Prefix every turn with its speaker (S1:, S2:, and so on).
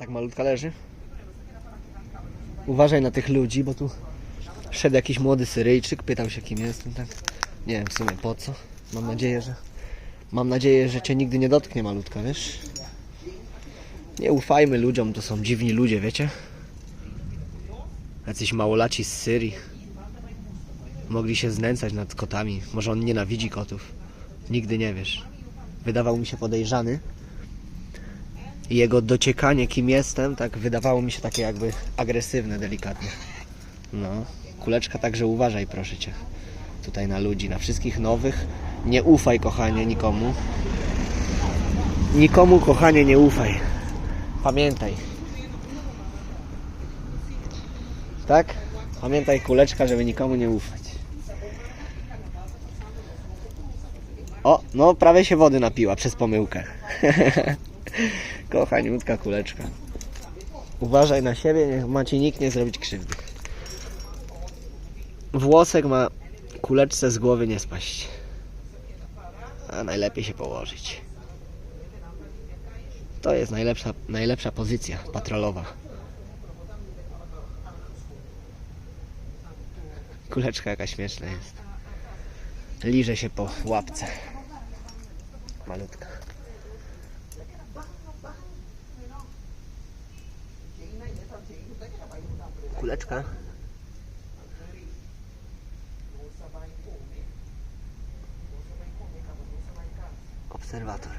S1: Tak malutka leży. Uważaj na tych ludzi, bo tu szedł jakiś młody Syryjczyk, pytał się kim jestem, tak. Nie wiem w sumie po co. Mam nadzieję, że mam nadzieję, że cię nigdy nie dotknie malutka, wiesz? Nie ufajmy ludziom, to są dziwni ludzie, wiecie? Jacyś małolaci z Syrii. Mogli się znęcać nad kotami. Może on nienawidzi kotów. Nigdy nie wiesz. Wydawał mi się podejrzany. Jego dociekanie, kim jestem, tak wydawało mi się takie jakby agresywne, delikatnie. No, kuleczka, także uważaj, proszę cię. Tutaj na ludzi, na wszystkich nowych. Nie ufaj, kochanie, nikomu. Nikomu, kochanie, nie ufaj. Pamiętaj. Tak? Pamiętaj, kuleczka, żeby nikomu nie ufać. O, no prawie się wody napiła przez pomyłkę. Kochaniutka kuleczka. Uważaj na siebie, niech ma ci nikt nie zrobić krzywdy. Włosek ma kuleczce z głowy nie spaść. A najlepiej się położyć. To jest najlepsza, najlepsza pozycja patrolowa. Kuleczka jaka śmieszna jest. Liże się po łapce. Malutka. Kuleczka. Obserwator.